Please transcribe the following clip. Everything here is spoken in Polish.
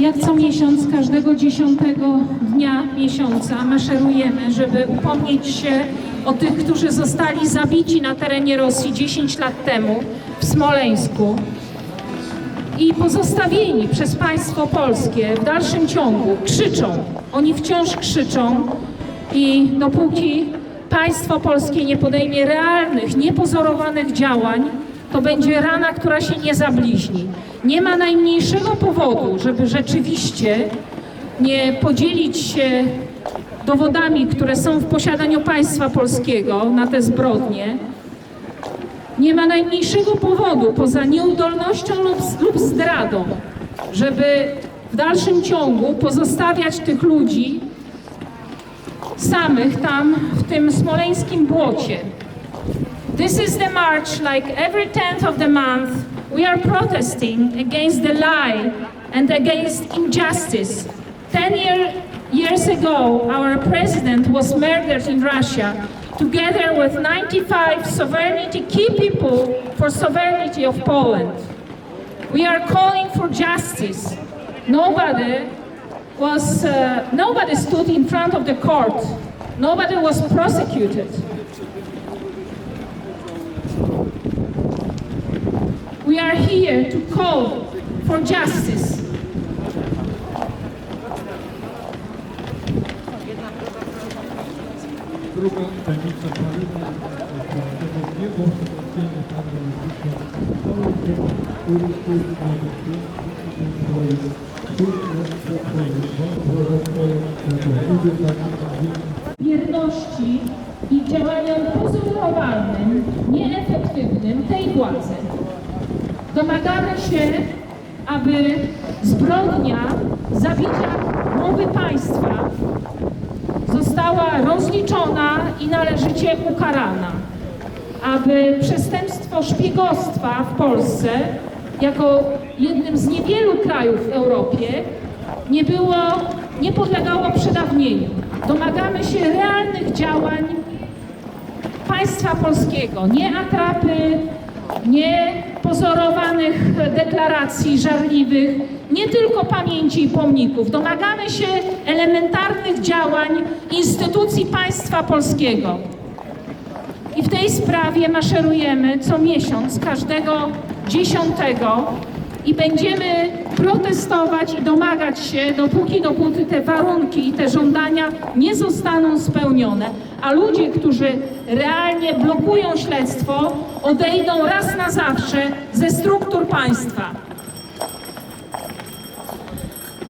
Jak co miesiąc, każdego dziesiątego dnia miesiąca maszerujemy, żeby upomnieć się o tych, którzy zostali zabici na terenie Rosji 10 lat temu w Smoleńsku i pozostawieni przez państwo polskie w dalszym ciągu krzyczą. Oni wciąż krzyczą i dopóki państwo polskie nie podejmie realnych, niepozorowanych działań, to będzie rana, która się nie zabliźni. Nie ma najmniejszego powodu, żeby rzeczywiście nie podzielić się dowodami, które są w posiadaniu państwa polskiego na te zbrodnie, nie ma najmniejszego powodu poza nieudolnością lub, lub zdradą, żeby w dalszym ciągu pozostawiać tych ludzi samych tam w tym smoleńskim błocie. This is the march like every 10th of the month we are protesting against the lie and against injustice. 10 year, years ago our president was murdered in Russia together with 95 sovereignty key people for sovereignty of Poland. We are calling for justice. Nobody was uh, nobody stood in front of the court. Nobody was prosecuted. We are here to call for justice. Druga tajemnica Paryża tego niebo specjalnie pana Jezusa wierności i działaniom pozorowalnym, władzy. Domagamy się, aby zbrodnia zabicia głowy państwa została rozliczona i należycie ukarana. Aby przestępstwo szpiegostwa w Polsce, jako jednym z niewielu krajów w Europie, nie było, nie podlegało przedawnieniu. Domagamy się realnych działań państwa polskiego, nie atrapy, nie pozorowanych deklaracji żarliwych, nie tylko pamięci i pomników. Domagamy się elementarnych działań instytucji państwa polskiego. I w tej sprawie maszerujemy co miesiąc, każdego dziesiątego i będziemy protestować i domagać się, dopóki, dopóty te warunki i te żądania nie zostaną spełnione. A ludzie, którzy realnie blokują śledztwo, odejdą raz na zawsze ze struktur państwa.